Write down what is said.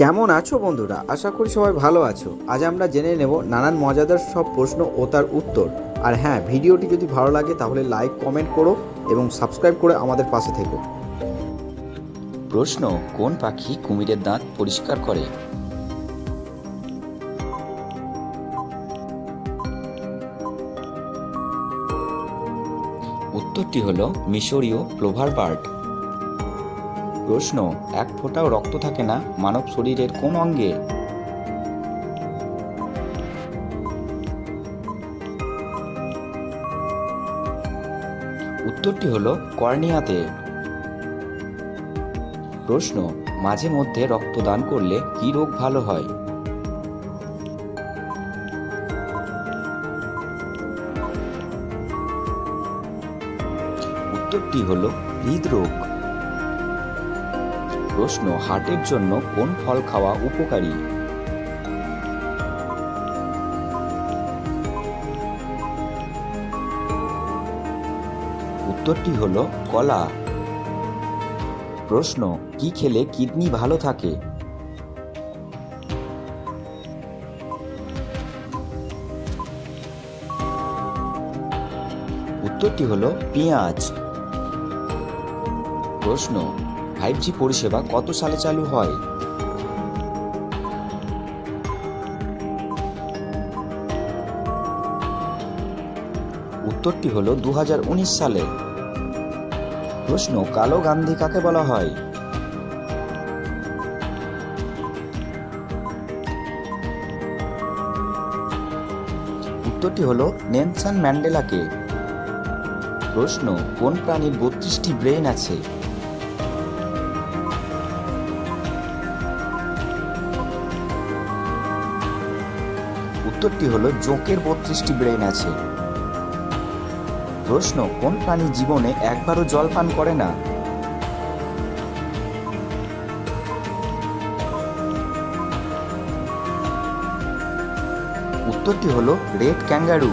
কেমন আছো বন্ধুরা? আশা করি সবাই ভালো আছো। আজ আমরা জেনে নেব নানান মজাদার সব প্রশ্ন ও তার উত্তর। আর হ্যাঁ ভিডিওটি যদি ভালো লাগে তাহলে লাইক, কমেন্ট করো এবং সাবস্ক্রাইব করে আমাদের পাশে থেকো। প্রশ্ন, কোন পাখি কুমিরের দাঁত পরিষ্কার করে? উত্তরটি হলো মিশরীয় প্লোভার বার্ড। প্রশ্ন, এক ফোঁটাও রক্ত থাকে না মানব শরীরের কোন অঙ্গে? উত্তরটি হলো কর্নিয়াতে। প্রশ্ন, মাঝে মধ্যে রক্তদান করলে কি রোগ ভালো হয়? উত্তরটি হলো হৃদরোগ। প্রশ্ন হার্টের জন্য কোন ফল খাওয়া উপকারী? উত্তরটি হল কলা। প্রশ্ন, কি খেলে কিডনি ভালো থাকে? উত্তরটি হল পেঁয়াজ। প্রশ্ন ফাইভ জি পরিষেবা কত সালে চালু হয়? উত্তরটি হলো দু হাজার উনিশ সালে। প্রশ্ন, কালো গান্ধী কাকে বলা হয়? উত্তরটি হলো নেনসান ম্যান্ডেলাকে। প্রশ্ন, কোন প্রাণীর বত্রিশটি ব্রেন আছে? উত্তরটি হলো, জোঁকের বত্রিশটি ব্রেন আছে। প্রশ্ন, কোন প্রাণী জীবনে একবারও জল পান করে না? উত্তরটি হলো, রেড ক্যাঙ্গারু।